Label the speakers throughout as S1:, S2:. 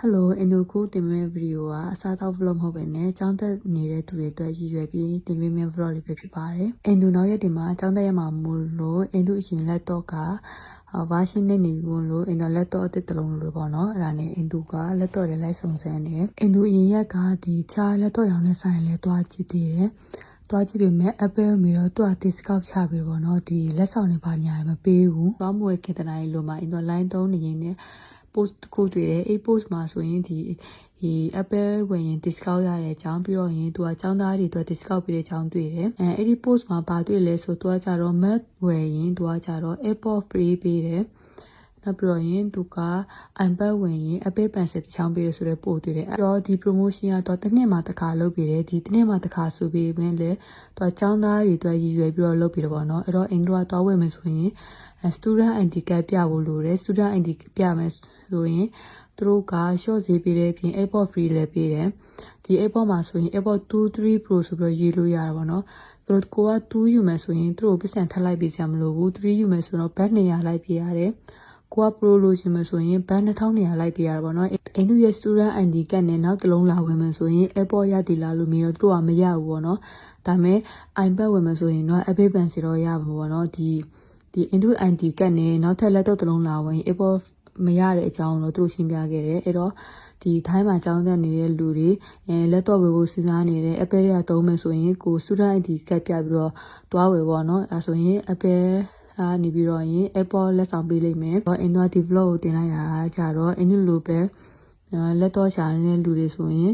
S1: Hello အင်ဒိုကိုတင်မဲ့ဗီဒီယိုကအစားအသောက် vlog မဟုတ်ပဲねចောင်းသက်နေတဲ့သူတွေအတွက်ရည်ရွယ်ပြီးတင်ပေးမယ့် vlog လေးပဲဖြစ်ပါတယ်။အင်ဒိုနောက်ရက်ဒီမှာចောင်းသက်ရမှာမို့လို့အင်ဒိုအရင်လက်တော့ကဘာရှင်းနေနေပြီလို့အင်ဒိုလက်တော့အစ်တလုံးလို့ပေါ့နော်။အဲ့ဒါနဲ့အင်ဒိုကလက်တော့လေးလိုက်စုံစမ်းနေ။အင်ဒိုအရင်ရက်ကဒီချာလက်တော့ရောင်နဲ့ဆိုင်လဲတွားကြည့်သေးတယ်။တွားကြည့်ပေမဲ့ Apple မီတော့သူက discount ချပြီးပေါ့နော်ဒီလက်ဆောင်တွေပါညာမပေးဘူး။သွားမွေခေတ္တနာကြီးလို့မှအင်ဒို line 3နေရင်နဲ့ post တစ်ခုတွေ့တယ်အဲ့ post မှာဆိုရင်ဒီဒီ Apple ဝင်ရင် discount ရတဲ့အကြောင်းပြီးတော့ရင်သူကចောင်းသားတွေအတွက် discount ပေးတဲ့အကြောင်းတွေ့တယ်အဲအဲ့ဒီ post မှာဘာတွေ့လဲဆိုသူကကြတော့ Mac ဝယ်ရင်သူကကြတော့ AirPod free ပေးတယ် နောက်ပြီးတော့ရင်သူက iPad ဝင်ရင် Apple Pencil တစ်ချောင်းပေးရဆိုတဲ့ပို့တွေ့တယ်အဲ့တော့ဒီ promotion ကတော့တစ်နှစ်မှတစ်ခါလုပ်ပေးတယ်ဒီတစ်နှစ်မှတစ်ခါဆိုပြီးမင်းလေသူကចောင်းသားတွေအတွက်ရည်ရွယ်ပြီးတော့လုပ်ပေးတယ်ပေါ့နော်အဲ့တော့အင်္ဂလိပ်ကတော့ဝင်မယ်ဆိုရင် student ID card ပြဖို့လိုတယ် student ID ပြမယ်ဆိုရင်သူတို့က short ဈေးပေးတဲ့အပြင် AirPod free လည်းပေးတယ်ဒီ AirPod မှာဆိုရင် AirPod 2 3 Pro ဆိုပြီးတော့ရေးလို့ရတာပေါ့နော်သူတို့ကိုက2ယူမယ်ဆိုရင်သူတို့ပတ်စံထပ်လိုက်ပေးစရာမလိုဘူး3ယူမယ်ဆိုတော့ဘတ်200လိုက်ပေးရတယ် ကိုက pro လို့ရှင်မယ်ဆိုရင်ဘတ်2200လိုက်ပေးရတာပေါ့နော်အိန္ဒိယ student ID ကတ်နဲ့နောက်တစ်လုံးလာဝင်မယ်ဆိုရင် airport ရတည်လာလို့မီတော့သူတို့ကမရဘူးပေါ့နော်ဒါပေမဲ့ iPad ဝင်မယ်ဆိုရင်တော့ Apple Pencil တော့ရမှာပေါ့နော်ဒီဒီ Indo ID ကတ်နဲ့နောက်ထပ်လက်တော့တစ်လုံးလာဝင် Apple မရတဲ့အကြောင်းတော့သူတို့ရှင်းပြခဲ့တယ်အဲ့တော့ဒီထိုင်းမှာကျောင်းတက်နေတဲ့လူတွေအဲလက်တော့ဝယ်ဖို့စဉ်းစားနေတယ် Apple ရသုံးမယ်ဆိုရင်ကို student ID ကတ်ပြပြီးတော့တွားဝယ်ပေါ့နော်အဲဆိုရင် Apple ကနေပြီးတော့ရင် Apple လက်ဆောင်ပေးလိုက်မယ်တော့ Indo ဒီ vlog ကိုတင်လိုက်တာကြတော့ Indo လိုပဲလက်တော့ရှာနေတဲ့လူတွေဆိုရင်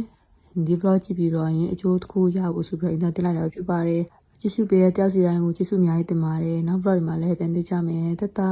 S1: ဒီ vlog ကြည့်ပြီးတော့ရင်အကျိုးတစ်ခုရဖို့ဆိုပြီးတော့တင်လိုက်တာဖြစ်ပါတယ်ကြည့်ရှုပေးတဲ့တယောက်စီတိုင်းကိုကျေးဇူးအများကြီးတင်ပါတယ်နောက် vlog တွေမှာလည်းပြန်တွေ့ကြမယ်တတ်တာ